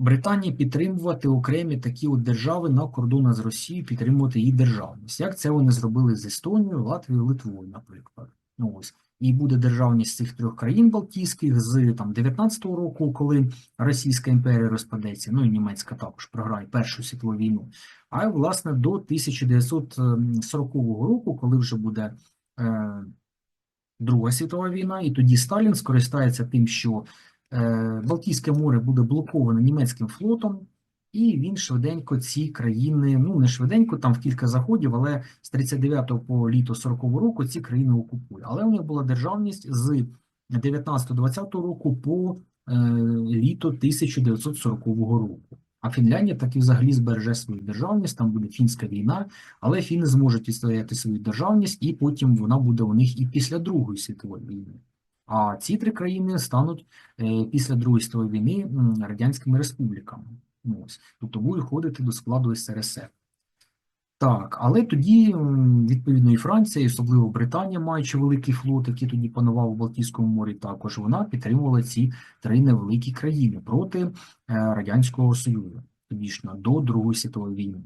Британії підтримувати окремі такі от держави на кордонах з Росією, підтримувати її державність. Як це вони зробили з Естонією, Латвією, Литвою, наприклад. Ну, ось. І буде державність цих трьох країн Балтійських з там 19-го року, коли Російська імперія розпадеться, ну і німецька також програє Першу світову війну. А власне до 1940 року, коли вже буде е, Друга світова війна, і тоді Сталін скористається тим, що Балтійське море буде блоковане німецьким флотом, і він швиденько ці країни, ну не швиденько, там в кілька заходів, але з 39 по літо 40 року ці країни окупує. Але у них була державність з 19-20 року по е, літо 1940 року. А Фінляндія так і взагалі збереже свою державність, там буде фінська війна, але фіни зможуть відстояти свою державність, і потім вона буде у них і після Другої світової війни. А ці три країни стануть е, після Другої світової війни радянськими республіками. Ось. Тобто будуть входити до складу СРСР. Так, але тоді, відповідно, і Франція, і особливо Британія, маючи великий флот, який тоді панував у Балтійському морі, також вона підтримувала ці три невеликі країни проти е, Радянського Союзу, тодішнього, до Другої світової війни.